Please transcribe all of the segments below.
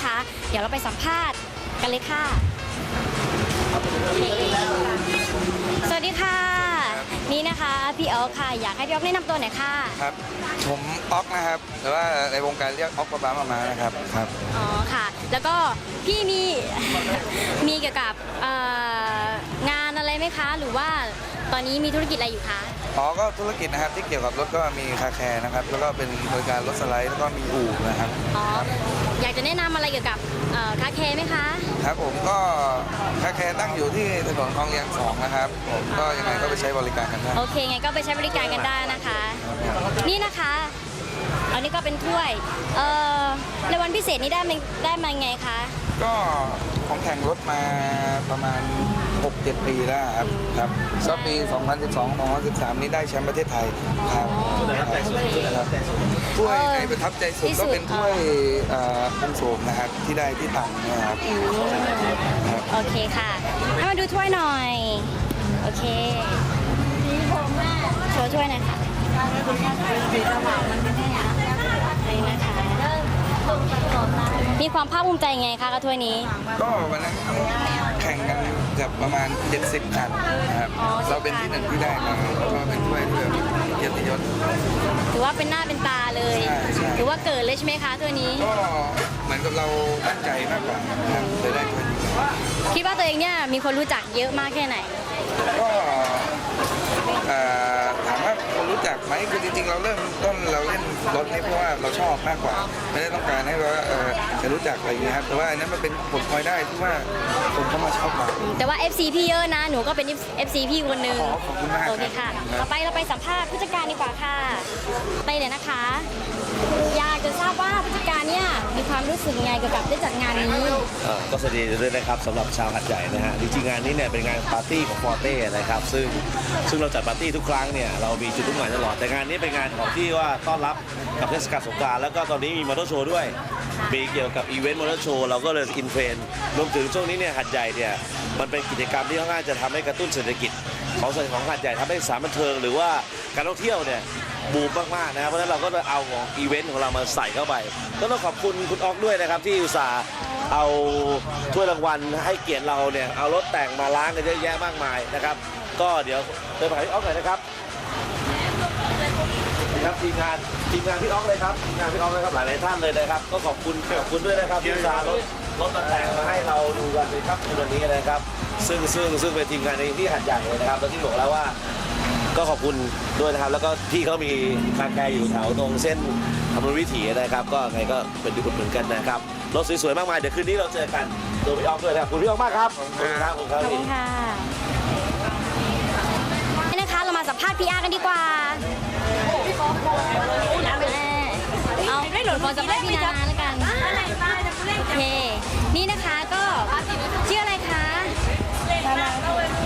นะคะ เดี๋ยวเราไปสัมภาษณ์กันเลยค่ะ สวัสดีค่ะ นี่นะคะพี่เอิร์กค่ะ อยากให้พี่เอิร์กแนะนำตัวหน่อยค่ะ ครับ ผมออกนะครับ หรือว่าในวงการเรียกออกประบามามานะครับ ครับ อ๋อค่ะ แล้วก็พี่มี มีเกี่ยวกับเอ่องานอะไรไหมคะ หรือว่า ตอนนี้มีธุรกิจอะไรอยู่คะ อ๋อก็ธุรกิจนะครับที่เกี่ยวกับรถก็มีคาแคร์นะครับ แล้วก็เป็นบริการรถสไลด์แล้วก็มีอู่นะครับ อ๋อ อยากจะแนะนำอะไรเกี่ยวกับเอ่อคาเคไหมคะ ครับผมก็คาแคร์ตั้งอยู่ที่ถนนคลองเลียงสองนะครับผมก็ยังไงก็ไปใช้บริการกันได้โอเคไงก็ไปใช้บริการกันได้นะคะ นี่นะคะ อันนี้ก็เป็นถ้วย เอ่อในวันพิเศษนี้ได้มาได้มาไงคะ ก็ผมแข่งรถมาประมาณ 6-7 ปีแล้วครับครับก็ปี 2012-2013 นี้ได้แชมป์ประเทศไทยครับครับถ้วยในประทับใจสุดก็เป็นถ้วยเอ่อคุณโสมนะครับที่ได้ที่ตังนะครับครับโอเคค่ะให้มาดูถ้วยหน่อย โอเคโชว์ถ้วยหน่อยค่ะนี่นะคะ มีความภาคภูมิใจไงคะกับถ้วยนี้ ก็วันนั้นแข่งกันเกือบประมาณ 70คันนะครับอ๋อ เราเป็นที่หนึ่งที่ได้มาแล้วก็เป็นถ้วยที่แบบเกียรติยศ ถือว่าเป็นหน้าเป็นตาเลย ใช่ใช่ ถือว่าเกิดเลยใช่ไหมคะถ้วยนี้ ก็เหมือนกับเราตั้งใจมากกว่านะครับเลยได้ถ้วยนี้คิดว่าตัวเองเนี่ยมีคนรู้จักเยอะมากแค่ไหน ก็เอ่อถามว่าคน รู้จักไหมคือจริง ๆ เราเริ่มต้นเราเล่นรถนี่เพราะว่าเราชอบมากกว่า ไม่ได้ต้องการให้ว่าเออจะรู้จักอะไรอย่างเงี้ยครับแต่ว่าอันนั้นมันเป็นผลพลอยได้ที่ว่าคนเข้ามาชอบเราแต่ว่า FC พี่เยอะนะ หนูก็เป็น FC พี่คนหนึ่งขอขอบคุณมากโอเคค่ะครับ ต่อไปเราไปสัมภาษณ์ผู้จัดการดีกว่าค่ะ ไปเลยนะคะ อยากจะทราบว่าผู้จัดการเนี่ยมีความรู้สึกยังไงเกี่ยวกับได้จัดงานนี้ เอ่อก็สวัสดีด้วยนะครับสำหรับชาวหัดใหญ่นะฮะจริงๆงานนี้เนี่ยเป็นงานปาร์ตี้ของฟอร์เต้นะครับซึ่งซึ่งเราจัดปาร์ตี้ทุกครั้งเนี่ยเรามีจุดมุ่งหมายตลอด แต่งานนี้เป็นงานของที่ว่าต้อนรับกับเทศกาลสงกรานต์แล้วก็ตอนนี้มีมอเตอร์โชว์ด้วย มีเกี่ยวกับอีเวนต์มอเตอร์โชว์เราก็เลยอินเทรนด์รวมถึงช่วงนี้เนี่ยหัดใหญ่เนี่ยมันเป็นกิจกรรมที่ค่อนข้างจะทำให้กระตุ้นเศรษฐกิจ ของส่วนของหัดใหญ่ทำให้สารบันเทิงหรือว่าการท่องเที่ยวเนี่ยบูมมากๆนะครับเพราะฉะนั้นเราก็เลยเอาของอีเวนต์ของเรามาใส่เข้าไปก็ต้องขอบคุณคุณออกด้วยนะครับที่อุตส่าห์เอาถ้วยรางวัลให้เกียรติเราเนี่ยเอารถแต่งมาล้างกันเยอะแยะมากมายนะครับ ก็เดี๋ยวเดินไปที่ออกหน่อยนะครับ ครับทีมงานทีมงานพี่ออกเลยครับทีมงานพี่ออกเลยครับหลายๆท่านเลยนะครับ ก็ขอบคุณขอบคุณด้วยนะครับที่อุตส่าห์รถรถมาแต่งมาให้เราดูกันในครับในวันนี้นะครับ ซึ่งซึ่งซึ่งเป็นทีมงานในที่หัดใหญ่เลยนะครับแล้วที่บอกแล้วว่าก็ขอบคุณด้วยนะครับ แล้วก็พี่เขามีคาแคร์อยู่แถวตรงเส้นธรรมวิถีนะครับ ก็ไงก็เป็นดีอุดหนุนกันนะครับรถสวยๆมากมายเดี๋ยวคืนนี้เราเจอกันตัวพี่ออกด้วยนะครับขอบคุณพี่ออกมากครับขอบคุณครับขอบคุณครับขอบคุณค่ะนี่นะคะเรามาสัมภาษณ์พี่อาร์กันดีกว่า เอาได้หลุดคนสัมภาษณ์พี่นานาแล้วกันโอเค นี่นะคะก็ชื่ออะไรคะ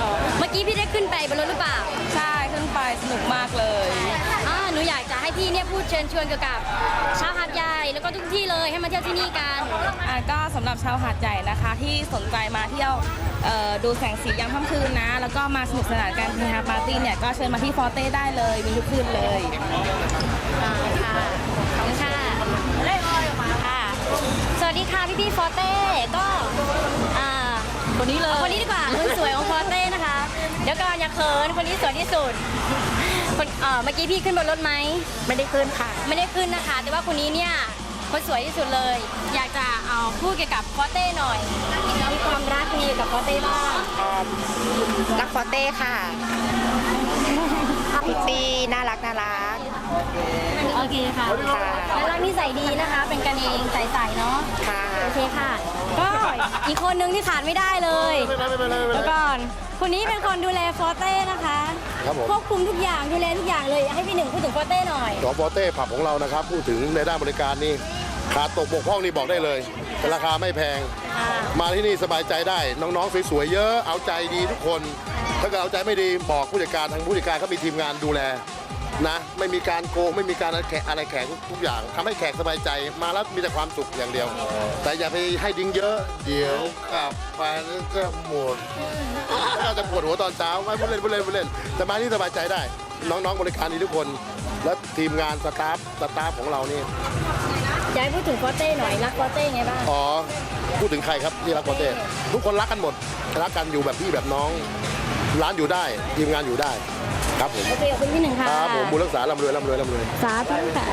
อ๋อเมื่อกี้พี่ได้ขึ้นไปบนรถหรือเปล่า ใช่ขึ้นไปสนุกมากเลยอ่าหนูอยากจะให้พี่พี่เนี่ยพูดเชิญชวนเกี่ยวกับชาวหาดใหญ่แล้วก็ทุกที่เลยให้มาเที่ยวที่นี่กันอ่าก็สำหรับชาวหาดใหญ่นะคะ ที่สนใจมาเที่ยวเอ่อดูแสงสียามค่ำคืนนะ แล้วก็มาสนุกสนานกันเฮฮาปาร์ตี้เนี่ยก็เชิญมาที่ฟอร์เต้ได้เลยมีทุกคืนเลย วัสดีค่ะพี่พี่ฟอเต้ก็อ่าคนนี้เลยคนนี้ดีกว่าคนสวยของฟอเต้นะคะ เดี๋ยวก่อนอย่าเขินคนนี้สวยที่สุดคนเอ่อเมื่อกี้พี่ขึ้นบนรถไหมไม่ได้ขึ้นค่ะ ไม่ได้ขึ้นนะคะ แต่ว่าคนนี้เนี่ยคนสวยที่สุดเลย อยากจะเอาพูดเกี่ยวกับฟอเต้หน่อยมีความรักมีกับฟอเต้บ้างรักฟอเต้ค่ะพิตตี้น่ารักน่ารัก โอเคค่ะค่ะแล้วรักนิสัยดีนะคะ เป็นกันเองใสๆเนาะค่ะโอเคค่ะ ก็อีกคนนึงที่ขาดไม่ได้เลยแล้วก่อนคนนี้เป็นคนดูแลฟอเต้นะคะครับผมควบคุมทุกอย่างดูแลทุกอย่างเลยให้พี่หนึ่งพูดถึงฟอเต้หน่อยสอฟอเต้ผับของเรานะครับ พูดถึงในด้านบริการนี่ขาดตกบกพร่องนี่บอกได้เลยแต่ราคาไม่แพงค่ะมาที่นี่สบายใจได้ น้องๆสวยๆเยอะเอาใจดีทุกคน ถ้าเกิดเอาใจไม่ดีบอกผู้จัดการทางผู้จัดการเขามีทีมงานดูแล นะไม่มีการโกงไม่มีการอะไรแขกอะไรแขกทุกอย่างทำให้แขกสบายใจมาแล้วมีแต่ความสุขอย่างเดียว แต่อย่าไปให้ดิ้งเยอะเดี๋ยวกลับไปแล้วจะหมดก็จะปวดหัวตอนเช้าไม่พูดเล่นพูดเล่นพูดเล่นแต่มาที่สบายใจได้ น้องๆบริการดีทุกคน และทีมงานสตาฟสตาฟของเรานี่อยากให้พูดถึงฟอเต้หน่อยรักฟอเต้ไงบ้างอ๋อพูดถึงใครครับที่รักโปเต้ทุกคนรักกันหมดรักกันอยู่แบบพี่แบบน้องร้านอยู่ได้ทีมงานอยู่ได้ ครับผม โอเคขอบคุณพี่หนึ่งค่ะครับผมบุญรักษาร่ำรวยร่ำรวยร่ำรวย สาธุค่ะ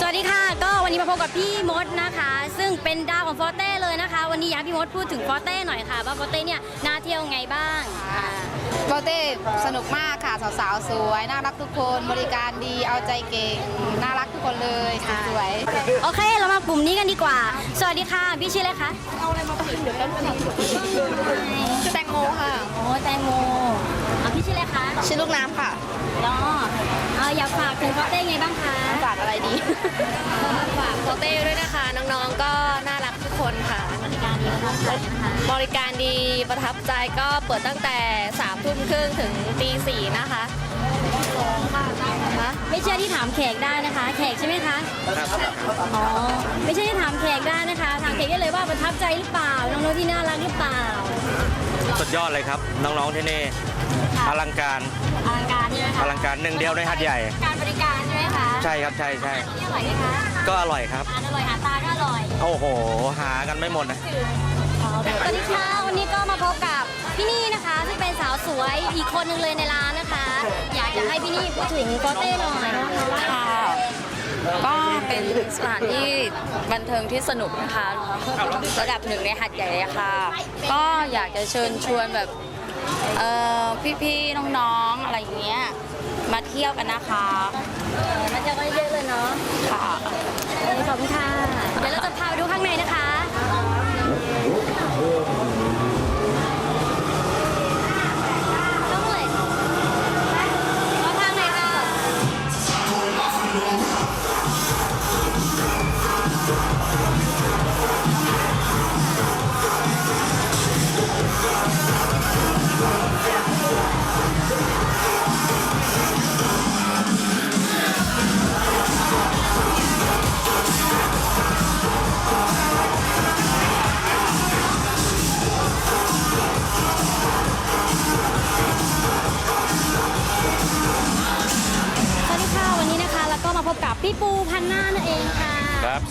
สวัสดีค่ะ ก็วันนี้มาพบกับพี่มดนะคะ ซึ่งเป็นดาวของฟอเต้เลยนะคะ วันนี้อยากให้พี่มดพูดถึงฟอเต้หน่อยค่ะ ว่าฟอเต้เนี่ยน่าเที่ยวไงบ้างอ่าฟอเต้สนุกมากค่ะ สาวๆ สวย น่ารักทุกคน บริการดีเอาใจเก่ง น่ารักทุกคนเลยสวยโอเค เรามากลุ่มนี้กันดีกว่า สวัสดีค่ะ พี่ชื่ออะไรคะชื่อแตงโมค่ะโอ้แตงโมอะพี่ชื่ออะไรคะ ชื่อลูกน้ำค่ะอ๋อเอ่ออยากฝากถึงฟอเต้ไงบ้างคะฝากอะไรดี ฝากโปเต้ด้วยนะคะ น้องๆก็น่ารักทุกคนค่ะ บริการดีมากเลยนะคะบริการดีประทับใจก็เปิดตั้งแต่3ามทุ่มครึ่งถึงตีสี่นะคะคะไม่เชื่อที่ถามแขกได้นะคะ แขกใช่ไหมคะอ๋อไม่ใช่ที่ถามแขกได้นะคะ ถามแขกได้เลยว่าประทับใจหรือเปล่าน้องๆที่น่ารักหรือเปล่า สุดยอดเลยครับ น้องๆที่นี่ค่ะ อลังการอลังการใช่ไหมคะอลังการหนึ่งเดียวในหาดใหญ่ การบริการใช่ไหมคะใช่ครับใช่ใช่นี่อร่อยไหมคะก็อร่อยครับ อาหารอร่อยอาหารตาก็อร่อยโอ้โห หากันไม่หมดนะ สวัสดีค่ะวันนี้ก็มาพบกับพี่นี่นะคะ ซึ่งเป็นสาวสวยอีกคนหนึ่งเลยในร้านนะคะ อยากจะให้พี่นี่พูดถึงโกเต้หน่อยค่ะก็เป็นสถานที่บันเทิงที่สนุกนะคะ ระดับหนึ่งในหัดใหญ่เลยค่ะ ก็อยากจะเชิญชวนแบบ เอ่อพี่ๆน้องๆอะไรอย่างเงี้ยมาเที่ยวกันนะคะมันจะก็เยอะเลยเนาะค่ะ ขอบคุณค่ะ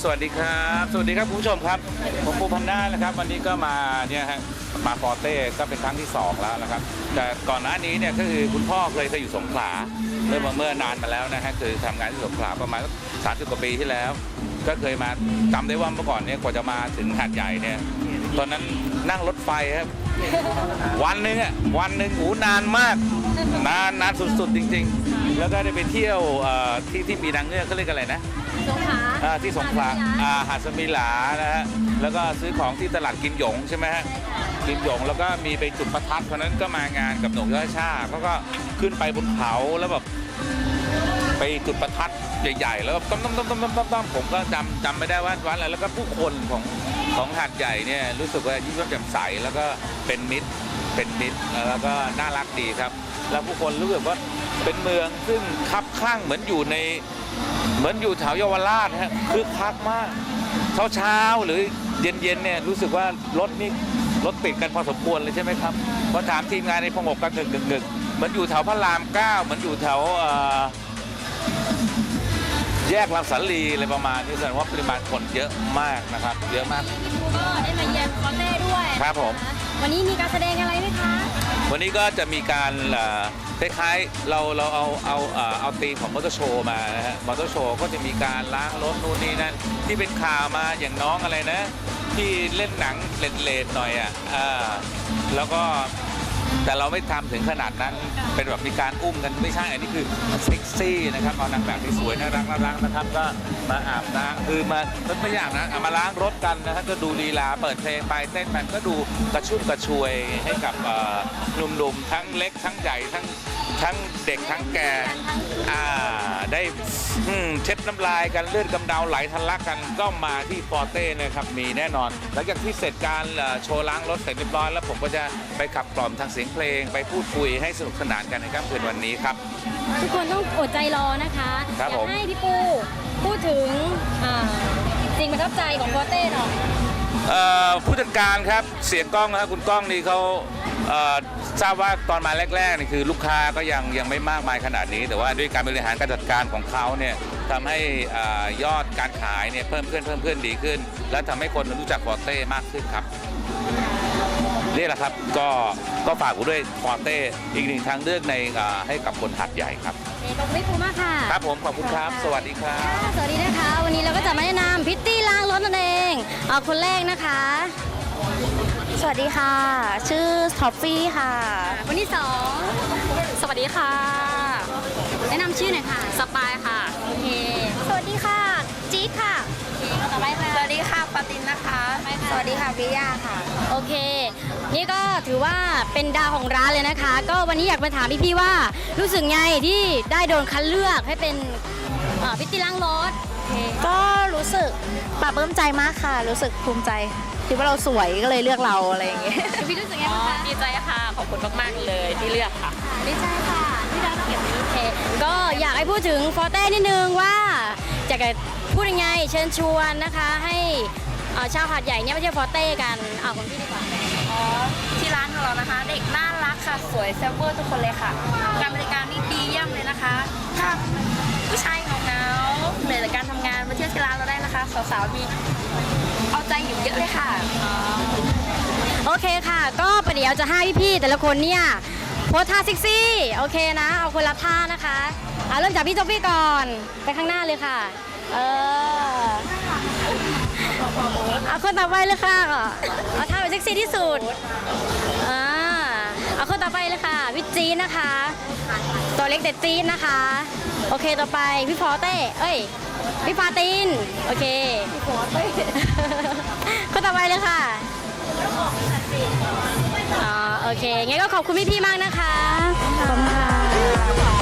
สวัสดีครับ สวัสดีครับคุณผู้ชมครับ ผมปูพันด้านะครับ วันนี้ก็มาเนี่ยฮะมาฟอร์เต้ก็เป็นครั้งที่สองแล้วนะครับ แต่ก่อนหน้านี้เนี่ยก็คือคุณพ่อเคยเคยอยู่สงขลาเมื่อเมื่อนานมาแล้วนะฮะคือทำงานที่สงขลาประมาณสามสิบกว่าปีที่แล้ว ก็เคยมาจำได้ว่าเมื่อก่อนเนี่ยกว่าจะมาถึงหาดใหญ่เนี่ยตอนนั้นนั่งรถไฟครับ วันหนึ่งอะวันหนึ่งโอ้นานมาก นานนานสุดๆจริง ๆ แล้วก็ได้ไปเที่ยวที่ที่มีนางเงือกเขาเรียกอะไรนะ สงขลาอ่าที่สงขลาอ่าหาดสมิลานะฮะแล้วก็ซื้อของที่ตลาดกิมหยงใช่ไหมฮะกิมหยงแล้วก็มีไปจุดประทัดเพราะนั้นก็มางานกับหนุ่มยอดชาเขาก็ขึ้นไปบนเขาแล้วแบบไปจุดประทัดใหญ่ ๆ แล้วก็ต้มต้มต้มต้มต้มต้มต้มผมก็จำจำไม่ได้ว่าวันอะไรแล้วก็ผู้คนของของหาดใหญ่เนี่ยรู้สึกว่ายิ้มแย้มแจ่มใสแล้วก็เป็นมิตรเป็นมิตรแล้วก็น่ารักดีครับ แล้วผู้คนรู้สึกว่าเป็นเมืองซึ่งคับข้างเหมือนอยู่ใน เหมือนอยู่แถวเยาวราชฮะคือคักมาก เช้าเช้าๆหรือเย็นเย็นๆเนี่ยรู้สึกว่ารถนี่รถติดกันพอสมควรเลยใช่ไหมครับพอถามทีมงานในพงกกันกึกกึกกึกเหมือนอยู่แถวพระรามเก้าเหมือนอยู่แถวเอ่อแยกลำสันลีอะไรประมาณนี้แสดงว่าปริมาณคนเยอะมากนะครับ เยอะมากก็ได้มาเยือนฟอเต้ด้วยครับผม วันนี้มีการแสดงอะไรไหมคะ วันนี้ก็จะมีการเอ่อคล้ายๆเราเราเอาเอาเอ่อเอาตีมของมอเตอร์โชว์มานะฮะมอเตอร์โชว์ก็จะมีการล้างรถนู่นนี่นั่นที่เป็นข่าวมาอย่างน้องอะไรนะ ที่เล่นหนังเลดๆหน่อยอะอ่าแล้วก็ แต่เราไม่ทำถึงขนาดนั้นเป็นแบบมีการอุ้มกันไม่ใช่อันนี้คือเซ็กซี่นะครับเอานางแบบที่สวยน่ารักน่ารักนะครับก็มาอาบน้ำคือมาไม่อย่างนะมาล้างรถกันนะฮะก็ดูลีลาเปิดเพลงไปเต้นมันก็ดูกระชุ่มกระชวยให้กับหนุ่มๆทั้งเล็กทั้งใหญ่ทั้ง ทั้งเด็กทั้งแก่อ่าได้อืมเช็ดน้ำลายกันเลือดกำเดาไหลทะลักกันก็มาที่ฟอร์เต้นะครับมีแน่นอน หลังจากที่เสร็จการเอ่อโชว์ล้างรถเสร็จเรียบร้อยแล้วผมก็จะไปขับกล่อมทางเสียงเพลง ไปพูดคุยให้สนุกสนานกันในค่ำคืนวันนี้ครับ ทุกคนต้องอดใจรอนะคะครับอยาผกมให้พี่ปูพูดถึงอ่าสิ่งประทับใจของฟอเต้หน่อย เอ่อผู้จัดการครับเสียกล้องนะครับคุณกล้องนี่เขาเอ่อ ทราบว่าตอนมาแรกๆนี่คือลูกค้าก็ยังยังไม่มากมายขนาดนี้ แต่ว่าด้วยการบริหารการจัดการของเขาเนี่ยทำให้เอ่อยอดการขายเนี่ยเพิ่มขึ้นเพิ่มขึ้นดีขึ้น และทำให้คนรู้จักฟอร์เต้มากขึ้นครับนี่แหละครับก็ก็ฝากไว้ด้วยฟอร์เต้อีกหนึ่งทางเลือกในเอ่อให้กับคนหัดใหญ่ครับขอบคุณพี่ปูมากค่ะครับผมขอบคุณครับ สวัสดีครับค่ะสวัสดีนะคะ วันนี้เราก็จะมาแนะนำพิตตี้ล้างรถนั่นเองเอาคนแรกนะคะ สวัสดีค่ะ ชื่อท็อฟฟี่ค่ะ คนที่สองสวัสดีค่ะ แนะนำชื่อหน่อยค่ะ สปายค่ะ โอเค สวัสดีค่ะ จี๊ดค่ะโอเคคนต่อไปค่ะ สวัสดีค่ะปาตินนะคะ สวัสดีค่ะวิยาค่ะ โอเค นี่ก็ถือว่าเป็นดาวของร้านเลยนะคะ ก็วันนี้อยากมาถามพี่ๆว่า รู้สึกไงที่ได้โดนคัดเลือกให้เป็นเอ่อพิตตี้ล้างรถโอเคก็รู้สึกปลาบปลื้มใจมากค่ะ รู้สึกภูมิใจ คิดว่าเราสวยก็เลยเลือกเราอะไรอย่างเงี้ยพี่รู้สึกไงบ้างคะดีใจค่ะ ขอบคุณมาก ๆ เลยที่เลือกค่ะ ดีใจค่ะที่ได้รับเกียรตินี้โอเคก็อยากให้พูดถึงฟอร์เต้นิดนึงว่าอยากจะพูดยังไงเชิญชวนนะคะให้เอ่อชาวหาดใหญ่เนี่ยมาเที่ยวฟอร์เต้กันเอาของพี่ดีกว่าอ๋อที่ร้านของเรานะคะ เด็กน่ารักค่ะสวยเซลเวอร์ทุกคนเลยค่ะ การบริการนี่ดีเยี่ยมเลยนะคะ ถ้าผู้ชาย สาวๆมีเอาใจอยู่เยอะเลยค่ะ โอเคค่ะ ก็ประเดี๋ยวจะให้พี่ๆแต่ละคนเนี่ยโพสท่าเซ็กซี่ โอเคนะ เอาคนละท่านะคะเอาเริ่มจากพี่โจฟี่ก่อน ไปข้างหน้าเลยค่ะ เออเอาคนต่อไปเลยค่ะ เอาท่าแบบเซ็กซี่ที่สุดอ่าเอาคนต่อไปเลยค่ะพี่จีนนะคะ ตัวเล็กแต่จีนนะคะ โอเคต่อไปพี่ฟอเต้ เอ้ย พี่ฟาติน โอเคเต้คนต่อไปเลยค่ะอ๋อโอเค งั้นก็ขอบคุณพี่ๆมากนะคะ ขอบคุณค่ะ